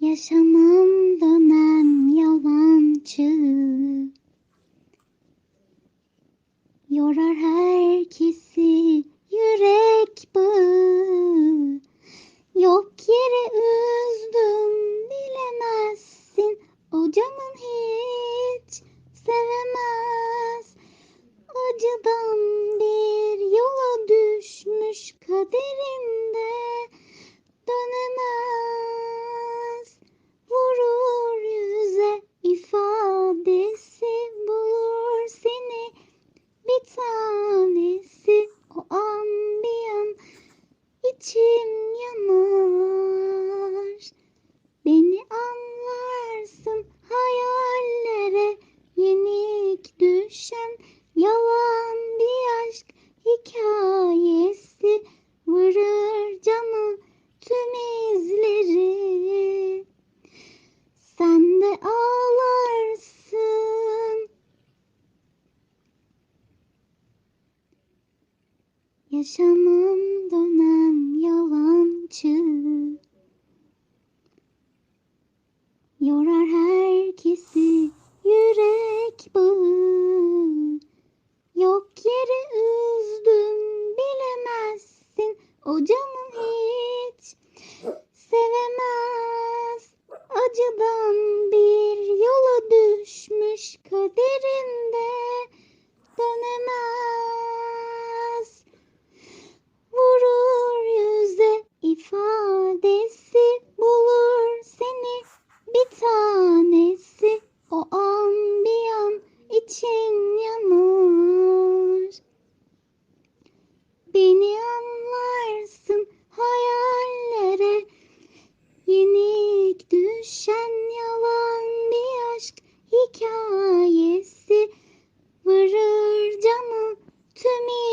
Yaşamam dönem yalancı. Yorar herkesi yürek bağı. Yok yere üzdüm bilemezsin. O canın yanar Beni anlarsın hayallere yenik düşen yalan bir aşk hikayesi vurur canı tüm izleri. Sen de ağlarsın. Yaşamam ikisi yürek bağı Yok yere üzdüm bilemezsin o canım hiç. Sevemez acıdan bir yola düşmüş kaderinde dönemez. Vurur yüze ifadesi bulur seni bir tane. hikayesi varır canı tümü